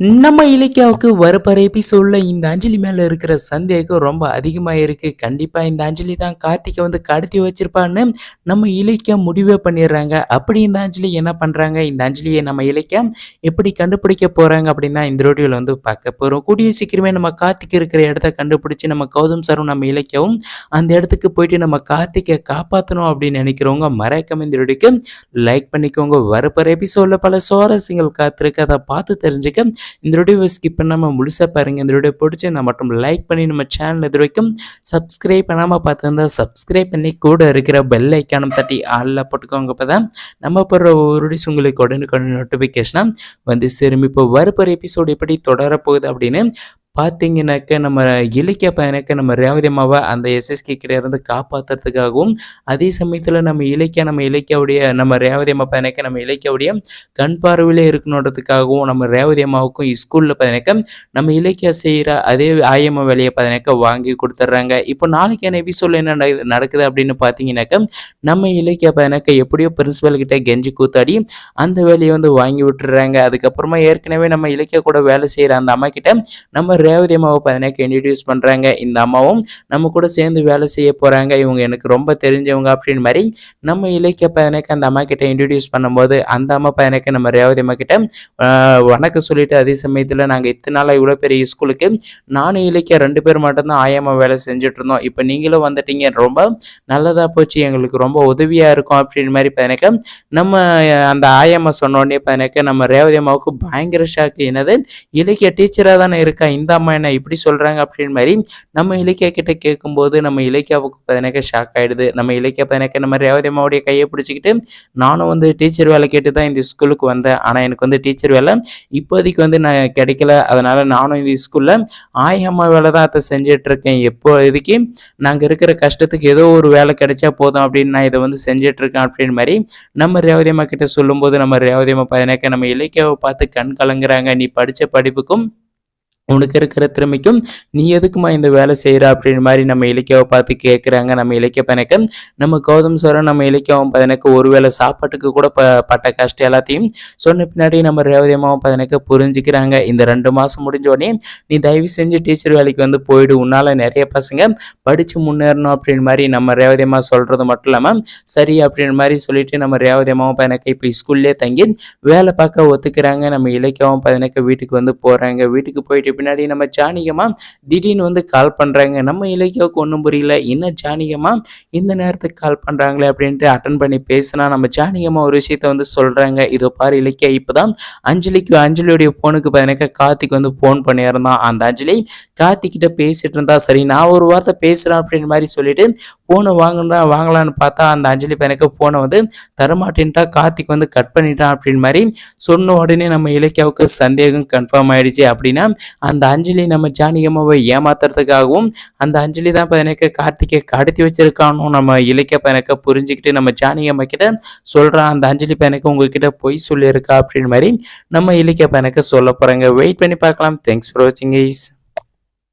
நம்ம இலக்கியாவுக்கு வரப்போற எபிசோட்ல இந்த அஞ்சலி மேல இருக்கிற சந்தேகம் ரொம்ப அதிகமா இருக்கு. கண்டிப்பா இந்த அஞ்சலி தான் கார்த்திகை வந்து கடத்தி வச்சிருப்பான்னு நம்ம இலக்கியா முடிவே பண்ணிடுறாங்க. அப்படி இந்த அஞ்சலி என்ன பண்றாங்க? இந்த அஞ்சலியை நம்ம இலக்கியா எப்படி கண்டுபிடிக்க போறாங்க அப்படின்னா இந்த ரோடியோல வந்து பார்க்க போறோம். கூடிய சீக்கிரமே நம்ம கார்த்திக் இருக்கிற இடத்த கண்டுபிடிச்சு நம்ம கௌதம் சாரும் நம்ம இலக்கியாவும் அந்த இடத்துக்கு போயிட்டு நம்ம கார்த்திகை காப்பாற்றணும் அப்படின்னு நினைக்கிறவங்க மறக்காம இந்த வீடியோக்கு லைக் பண்ணிக்கோங்க. வரப்போற எபிசோட்ல பல சுவாரஸ்யங்கள் காத்திருக்கு. அதை பார்த்து தெரிஞ்சுக்க இந்த வீடியோவை ஸ்கிப் பண்ணாமல் முழுசாக பாருங்கள் இந்த வீடியோ பிடிச்சிருந்தா மட்டும் லைக் பண்ணி நம்ம சேனல் இது வரைக்கும் சப்ஸ்கிரைப் பண்ணாமல் பார்த்துருந்தா சப்ஸ்கிரைப் பண்ணி கூட இருக்கிற பெல் ஐக்கானம் தட்டி ஆளில் போட்டுக்கோங்க. அப்போ தான் நம்ம போடுற ஒரு உங்களுக்கு உடனுக்குடன் நோட்டிஃபிகேஷனாக வந்து சேரும். இப்போ வரப்போகிற எபிசோடு எப்படி தொடரப்போகுது அப்படின்னு பார்த்தீங்கன்னாக்க நம்ம இலக்கிய பையனுக்கு நம்ம ரேவதி அம்மாவை அந்த எஸ்எஸ்கே கிட்ட இருந்து காப்பாற்றுறதுக்காகவும் அதே சமயத்தில் நம்ம இலக்கிய நம்ம இலக்கியாவுடைய நம்ம ரேவதி அம்மா பையனுக்கு நம்ம இலக்கியாவுடைய கண் பார்வையிலே இருக்கணுன்றதுக்காகவும் நம்ம ரேவதி அம்மாவுக்கும் ஸ்கூலில் பார்த்தீங்கன்னாக்க நம்ம இலக்கியா செய்கிற அதே ஆயம்மா வேலையை பார்த்தீங்கன்னாக்க வாங்கி கொடுத்துட்றாங்க. இப்போ நாளைக்கு என்ன எபிசோடில் என்ன நடக்குது அப்படின்னு பார்த்தீங்கன்னாக்க நம்ம இலக்கிய பயனாக்க எப்படியோ பிரின்சிபல் கிட்ட கெஞ்சி கூத்தாடி அந்த வேலையை வந்து வாங்கி விட்டுறாங்க அதுக்கப்புறமா ஏற்கனவே நம்ம இலக்கிய கூட வேலை செய்கிற அந்த அம்மா கிட்ட நம்ம ரேவதி அம்மாவை பார்த்தீங்கன்னா இன்ட்ரடியூஸ் பண்ணுறாங்க இந்த அம்மாவும் நம்ம கூட சேர்ந்து வேலை செய்ய போகிறாங்க இவங்க எனக்கு ரொம்ப தெரிஞ்சவங்க அப்படின்னு மாதிரி நம்ம இலக்கிய பதினேக்க அந்த அம்மா கிட்ட இன்ட்ரடியூஸ் பண்ணும்போது அந்த அம்மா பையனுக்கு நம்ம ரேவதி அம்மா கிட்ட வணக்கம் சொல்லிட்டு அதே சமயத்தில் நாங்கள் இத்தனை நாளாக இவ்வளோ பெரிய ஸ்கூலுக்கு நானும் இலக்கிய ரெண்டு பேர் மட்டும்தான் ஆயம்மா வேலை செஞ்சுட்டு இருந்தோம். இப்போ நீங்களும் வந்துட்டீங்க. ரொம்ப நல்லதாக போச்சு. எங்களுக்கு ரொம்ப உதவியாக இருக்கும் அப்படின்னு மாதிரி பையனுக்கு நம்ம அந்த ஆயம்மா சொன்ன உடனே நம்ம ரேவதி அம்மாவுக்கு பயங்கர ஷாக்கு என்னது? இலக்கிய டீச்சராக தானே இருக்கா? இந்த அம்மா என்ன இப்படி சொல்கிறாங்க அப்படின்னு மாதிரி நம்ம இலக்கியா கிட்ட கேட்கும்போது நம்ம இலக்கியாவுக்கு பதினாக்க ஷாக் ஆகிடுது நம்ம இலக்கிய பதினக்க நம்ம ரேவதி அம்மாவுடைய கையை பிடிச்சிக்கிட்டு நானும் வந்து டீச்சர் வேலை கேட்டு தான் இந்த ஸ்கூலுக்கு வந்தேன். ஆனால் எனக்கு வந்து டீச்சர் வேலை இப்போதைக்கு வந்து நான் கிடைக்கல. அதனால் நானும் இந்த ஸ்கூலில் ஆயம்மா வேலை தான் அதை செஞ்சிட்ருக்கேன். எப்போ இதுக்கு நாங்கள் இருக்கிற கஷ்டத்துக்கு ஏதோ ஒரு வேலை கிடைச்சா போதும் அப்படின்னு நான் இதை வந்து செஞ்சிட்ருக்கேன் அப்படின்னு மாதிரி நம்ம ரேவதி அம்மா கிட்ட சொல்லும்போது நம்ம ரேவதி அம்மா பதினாக்க நம்ம இலக்கியாவை பார்த்து கண் கலங்குறாங்க. நீ படித்த படிப்புக்கும் உனக்கு இருக்கிற திறமைக்கும் நீ எதுக்குமா இந்த வேலை செய்கிற அப்படின்னு மாதிரி நம்ம இலக்கியாவை பார்த்து கேட்குறாங்க நம்ம இலக்கிய பையனுக்கு. நம்ம கௌதம் சாரும் நம்ம இலக்கியாவும் பையனுக்கு ஒருவேளை சாப்பாட்டுக்கு கூட ப பட்ட கஷ்டம் எல்லாத்தையும் சொன்ன பின்னாடி நம்ம ரேவதி அம்மாவும் பையனுக்கு புரிஞ்சுக்கிறாங்க. இந்த ரெண்டு மாதம் முடிஞ்ச உடனே நீ தயவு செஞ்சு டீச்சர் வேலைக்கு வந்து போயிடு. உன்னால் நிறைய பசங்க படித்து முன்னேறணும் அப்படின்னு மாதிரி நம்ம ரேவதி அம்மா சொல்கிறது மட்டும் இல்லாமல் சரி அப்படின்னு மாதிரி சொல்லிட்டு நம்ம ரேவதி அம்மாவும் பையனுக்கு இப்போ ஸ்கூல்லே தங்கி வேலை பார்க்க ஒத்துக்கிறாங்க. நம்ம இலக்கியாவும் பதினக்க வீட்டுக்கு வந்து போகிறாங்க வீட்டுக்கு போயிட்டு பின்னாடி நம்ம ஜானிகமா திடீர்னு வந்து கால் பண்ணுறாங்க நம்ம இலக்கியாவுக்கு ஒன்றும் புரியல. என்ன ஜானிகமா இந்த நேரத்துக்கு கால் பண்ணுறாங்களே அப்படின்ட்டு அட்டன் பண்ணி பேசினா நம்ம ஜானிகமா ஒரு விஷயத்த வந்து சொல்கிறாங்க இதோ பாரு இலக்கியா இப்போ தான் அஞ்சலிக்கு அஞ்சலியுடைய ஃபோனுக்கு பதினக்க கார்த்திக் வந்து ஃபோன் பண்ணியிருந்தான். அந்த அஞ்சலி கார்த்திக்கிட்ட பேசிட்டு இருந்தா சரி நான் ஒரு வார்த்தை பேசுகிறேன் அப்படின்னு மாதிரி சொல்லிட்டு ஃபோனை வாங்கினா வாங்கலான்னு பார்த்தா அந்த அஞ்சலி பையனுக்கு ஃபோனை வந்து தரமாட்டேன்ட்டா கார்த்திக் வந்து கட் பண்ணிட்டான் அப்படின்னு மாதிரி சொன்ன உடனே நம்ம இலக்கியாவுக்கு சந்தேகம் கன்ஃபார்ம் ஆயிடுச்சு அப்படின்னா அந்த அஞ்சலி நம்ம ஜானகியம்மாவை ஏமாத்துறதுக்காகவும் அந்த அஞ்சலி தான் பையனுக்கு கார்த்திகை கடத்தி வச்சிருக்கானோ நம்ம இலக்கிய பையனுக்கு புரிஞ்சுக்கிட்டு நம்ம ஜானிகம்மா கிட்ட சொல்கிறான் அந்த அஞ்சலி பையனுக்கு உங்ககிட்ட பொய் சொல்லியிருக்கா அப்படின்னு மாதிரி நம்ம இலக்கிய பையனுக்கு சொல்ல போகிறாங்க வெயிட் பண்ணி பார்க்கலாம். தேங்க்ஸ் ஃபார் வாட்சிங் ஐஸ்